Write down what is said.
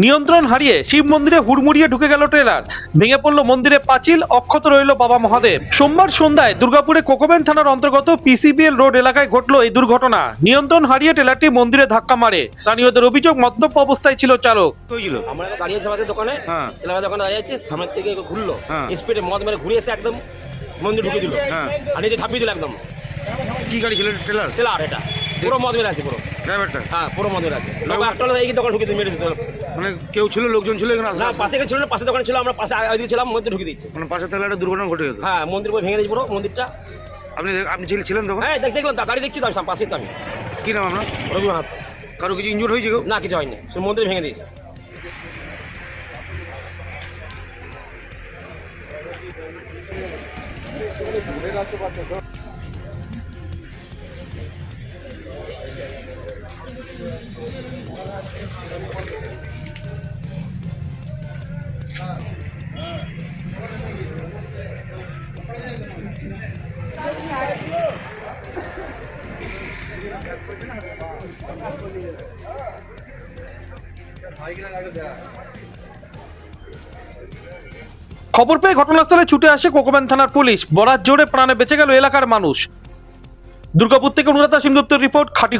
নিয়ন্ত্রণ হারিয়ে শিব মন্দিরে হুড়মুড়িয়ে ঢুকে গেল ট্রেলার ভেঙে পড়ল মন্দিরে পাঁচিল অক্ষত রইল বাবা মহাদেব। সোমবার সন্ধ্যায় দুর্গাপুরে কোকোবেন থানার অন্তর্গত পিসিবিএল রোড এলাকায় ঘটল এই দুর্ঘটনা। নিয়ন্ত্রণ হারিয়ে ট্রেলারটি মন্দিরে ধাক্কা মারে। স্থানীয়দের অভিযোগ মদ্যপ অবস্থায় ছিল চালক। আমরা দাঁড়িয়ে আছে আমাদের দোকানে হ্যাঁ। দোকানে দাঁড়িয়ে আছে সামনের থেকে ঘুরলো। হ্যাঁ। স্পিডে মদ মেরে ঘুরে এসে একদম মন্দির ঢুকে দিল। হ্যাঁ। আর নিজে ঝাঁপিয়ে দিল একদম। কি গাড়ি ছিল ট্রেলার টেলার এটা। পুরো মদ মেরে আছে পুরো। ড্রাইভারটা? হ্যাঁ পুরো মদ মেরে আছে। লোক একটা এই দোকান ঢুকে দিয়ে মেরে দিত মানে কেউ ছিল লোকজন ছিল এখানে না পাশে কে ছিল না পাশে দোকান ছিল আমরা পাশে ওইদিকে ছিলাম মন্দির ঢুকে দিয়েছি। মানে পাশে থাকলে একটা দুর্ঘটনা ঘটে যেত হ্যাঁ মন্দির পুরো ভেঙে দিয়েছি পুরো মন্দিরটা। আপনি আপনি ছিল- ছিলেন তখন? হ্যাঁ দেখ দেখলাম গাড়ি দেখছি তো আমি পাশে তো আমি। কি নাম আপনার? রবি মাহাত কারও কিছু ইনজুর হয়েছে না কিছু হয়নি শুধু মন্দির ভেঙে দিয়েছে। খবর পেয়ে ঘটনাস্থলে ছুটে আসে কোকোবেন থানার পুলিশ। বরাত জোরে প্রাণে বেঁচে গেল এলাকার মানুষ। দুর্গাপুর থেকে অনুরাধা সিংগুপ্তের রিপোর্ট, খাটি